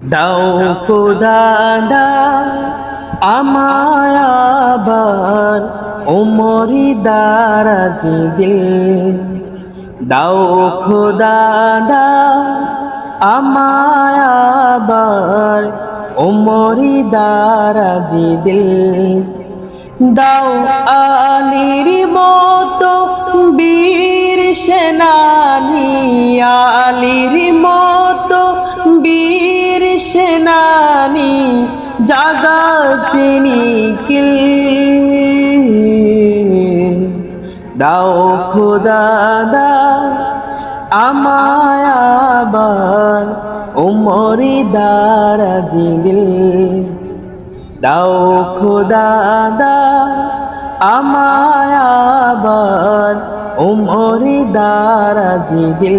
দাও খোদা, দাও আমায় আবার ওমরি দারাজি দিল। দাও খোদা, দাও আমায় আবার ওমরি দারাজি দিল। দাও আলির মতো জাগাতে নিখিল। দাও খোদা, দাও আমায় আবার উমরি দারাজি দিল দাও খোদা, দাও আমায় আবার উমরি দারাজি দিল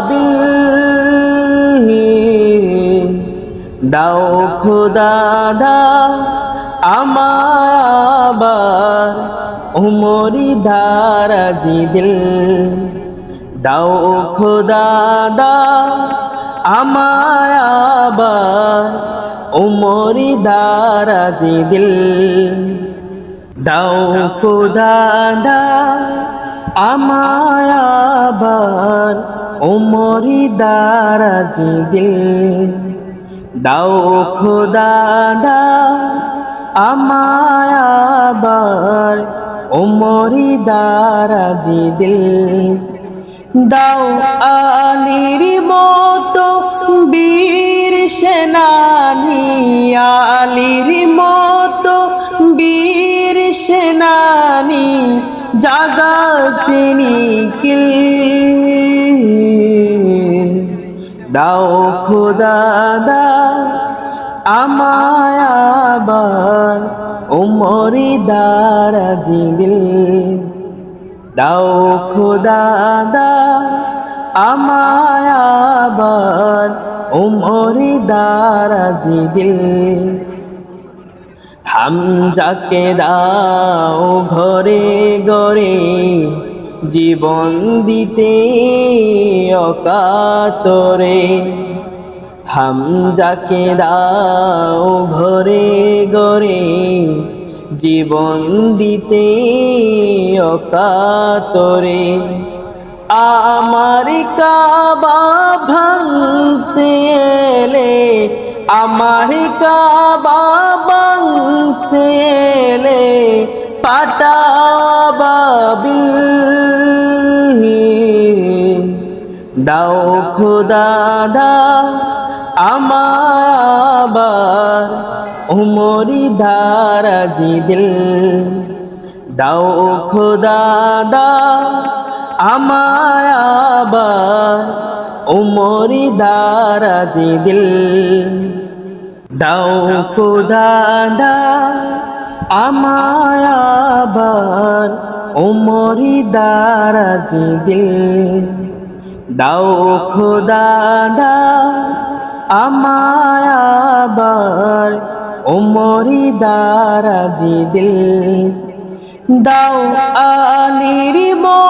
পাটাবাবিল দাও খোদা, দাও আমায় আবার উমরি দারাজি দিল দাও খোদা, দাও আমায় আবার উমরি দারাজি দিল দাও খোদা, দাও আমায় আবার উমরি দারাজি দিল দাও খোদা, দাও আমায় আবার। উমরি দারাজি দিল দাও আলির মতো বীর সেনানি, আলির মতো বীর সেনানি, জাগাতে নিখিল দাও খোদা, দাও আমায় আবার উমরি দারাজি দিল দাও খোদা, দাও আমায় আবার উমরি দারাজি দিল হামজাকে দাও ঘরে গরে জীবন দিতে অকাতরে। হামজাকে দাও ঘরে গরে জীবন দিতে অকাতরে। আমার কাবা ভাঙতে এলে, আমার কাবা ভাঙতে এলে পাটাবাবিল দাও খোদা, দাও আমায় আবার উমরি দারাজি দিল দাও খোদা, দাও আমায় আবার উমরি দারাজি দিল দাও খোদা, দাও আমায় আবার উমরি দারাজি দিল। দাও খোদা, দাও আমায় আবার উমরি দারাজি দিল। দাও আলির মো